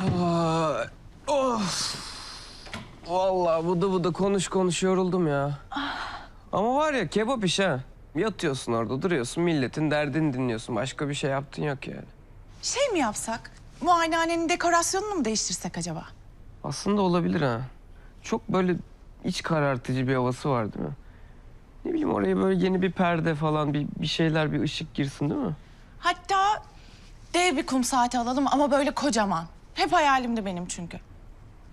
Ay, Of. Vallahi bıdı bıdı konuş konuş yoruldum ya. Ama var ya kebap iş ha. Yatıyorsun orada duruyorsun milletin derdini dinliyorsun. Başka bir şey yaptın yok yani. Şey mi yapsak? Muayenehanenin dekorasyonunu mu değiştirsek acaba? Aslında olabilir ha. Çok böyle iç karartıcı bir havası var değil mi? Ne bileyim oraya böyle yeni bir perde falan bir, bir şeyler bir ışık girsin değil mi? Hatta dev bir kum saati alalım ama böyle kocaman. Hep hayalimdi benim çünkü.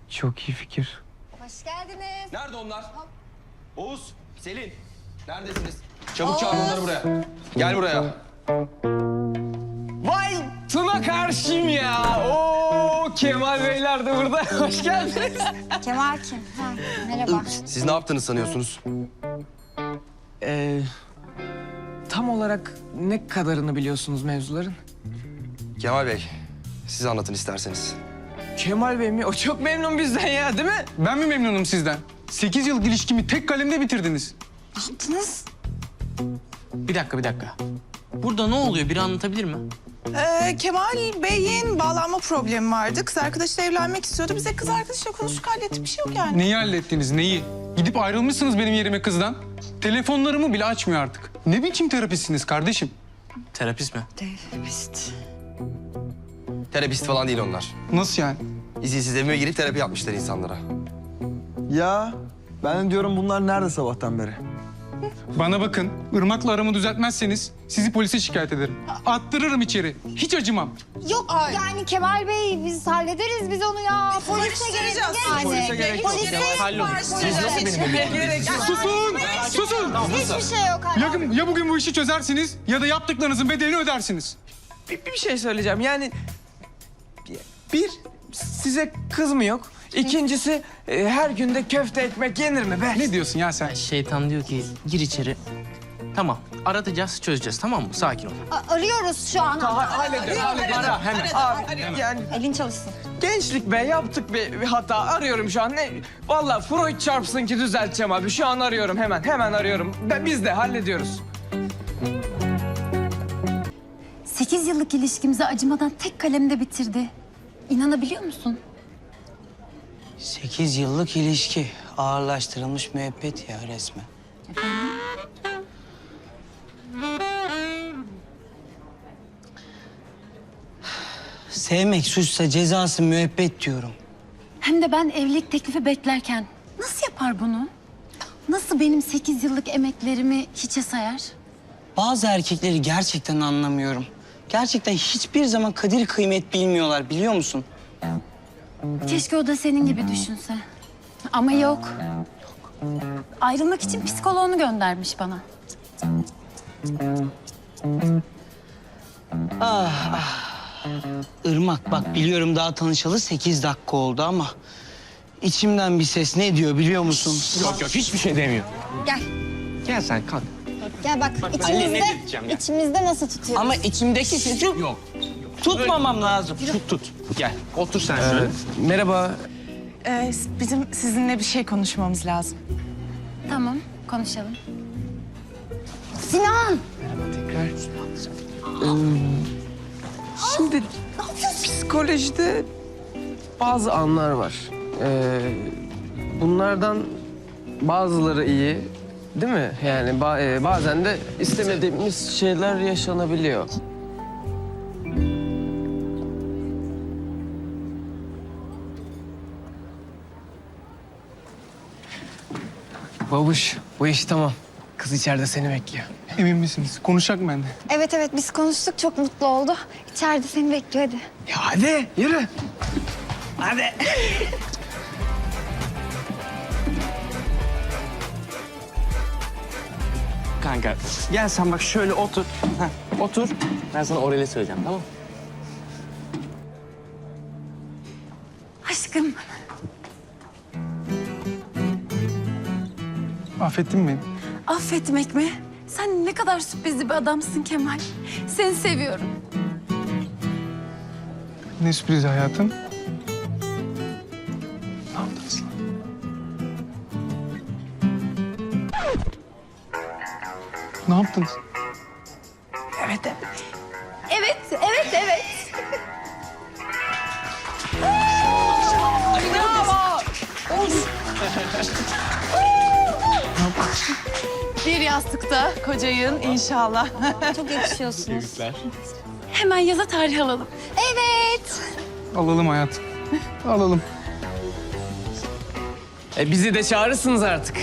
Çok iyi fikir. Hoş geldiniz. Nerede onlar? Oğuz, Selin. Neredesiniz? Çabuk çağır onları buraya. Gel buraya. Vay Tuna karşım ya. Oo Kemal Beyler de burada. Hoş geldiniz. Kemal kim? Ha, merhaba. Siz ne yaptığını sanıyorsunuz? Ee, tam olarak ne kadarını biliyorsunuz mevzuların? Kemal Bey, siz anlatın isterseniz. Kemal Bey mi? O çok memnun bizden ya değil mi? Ben mi memnunum sizden? 8 yıllık ilişkimi tek kalemde bitirdiniz. Ne yaptınız? Bir dakika, bir dakika. Burada ne oluyor? Biri anlatabilir mi? Ee, Kemal Bey'in bağlanma problemi vardı. Kız arkadaşıyla evlenmek istiyordu. Bize kız arkadaşıyla konuştuk hallettik bir şey yok yani. Neyi hallettiniz, neyi? Gidip ayrılmışsınız benim yerime kızdan. Telefonlarımı bile açmıyor artık. Ne biçim terapistsiniz kardeşim? Terapist mi? Terapist. Terapist falan değil onlar. Nasıl yani? İzinsiz evime girip terapi yapmışlar insanlara. Ya ben de diyorum bunlar nerede sabahtan beri? Bana bakın, Irmak'la aramı düzeltmezseniz sizi polise şikayet ederim. Attırırım içeri. Hiç acımam. Yok yani Kemal Bey biz hallederiz biz onu ya. Polise gerek yok yani. Polise gerek yok. Polise Hallolur. Siz nasıl benim Susun! Susun! hiçbir şey yok hala. Ya, ya bugün bu işi çözersiniz ya da yaptıklarınızın bedelini ödersiniz. Bir, bir şey söyleyeceğim. Yani bir size kız mı yok? İkincisi e, her günde köfte ekmek yenir mi be? Ne diyorsun ya sen? Şeytan diyor ki gir içeri. Tamam. Aratacağız, çözeceğiz. Tamam mı? Sakin ol. A- arıyoruz şu an. Hallederiz, hallederiz. Ara hemen. Abi, yani Elin çalışsın. gençlik be yaptık bir, bir hata. Arıyorum şu an. Ne? Vallahi Freud çarpsın ki düzelteceğim abi. Şu an arıyorum hemen. Hemen arıyorum. Ben, biz de hallediyoruz. 8 yıllık ilişkimizi acımadan tek kalemde bitirdi. İnanabiliyor musun? 8 yıllık ilişki. Ağırlaştırılmış müebbet ya resmen. Sevmek suçsa cezası müebbet diyorum. Hem de ben evlilik teklifi beklerken nasıl yapar bunu? Nasıl benim 8 yıllık emeklerimi hiçe sayar? Bazı erkekleri gerçekten anlamıyorum. Gerçekten hiçbir zaman kadir kıymet bilmiyorlar biliyor musun? Keşke o da senin gibi düşünse. Ama yok. Ayrılmak için psikoloğunu göndermiş bana. Irmak bak biliyorum daha tanışalı 8 dakika oldu ama... içimden bir ses ne diyor biliyor musun? Yok yok hiçbir şey demiyor. Gel. Gel sen kalk. Gel bak içimizde, içimizde nasıl tutuyoruz? Ama içimdeki sesi Yok. tutmamam lazım. Tut tut. Gel. Otur sen şöyle. Merhaba. Ee, bizim sizinle bir şey konuşmamız lazım. Tamam, konuşalım. Sinan! Şimdi psikolojide bazı anlar var. Ee, bunlardan bazıları iyi, değil mi? Yani ba- e, bazen de istemediğimiz şeyler yaşanabiliyor. Babuş, bu iş tamam. Kız içeride seni bekliyor. Emin misiniz? Konuşacak mı bende? Evet evet biz konuştuk çok mutlu oldu. İçeride seni bekliyor hadi. Ya hadi yürü. Kanka gel sen bak şöyle otur. Heh, otur. Ben sana orayla söyleyeceğim tamam mı? Aşkım, Affettin mi beni? affetmek mi? Sen ne kadar sürprizli bir adamsın Kemal. Seni seviyorum. Ne sürpriz hayatım. Ne yaptınız? Evet, evet. Evet, evet, evet. Bravo. Bir yastıkta kocayın inşallah. Çok yakışıyorsunuz. Tebrikler. Hemen yaza tarih alalım. Evet. Alalım hayat. Alalım. E bizi de çağırırsınız artık.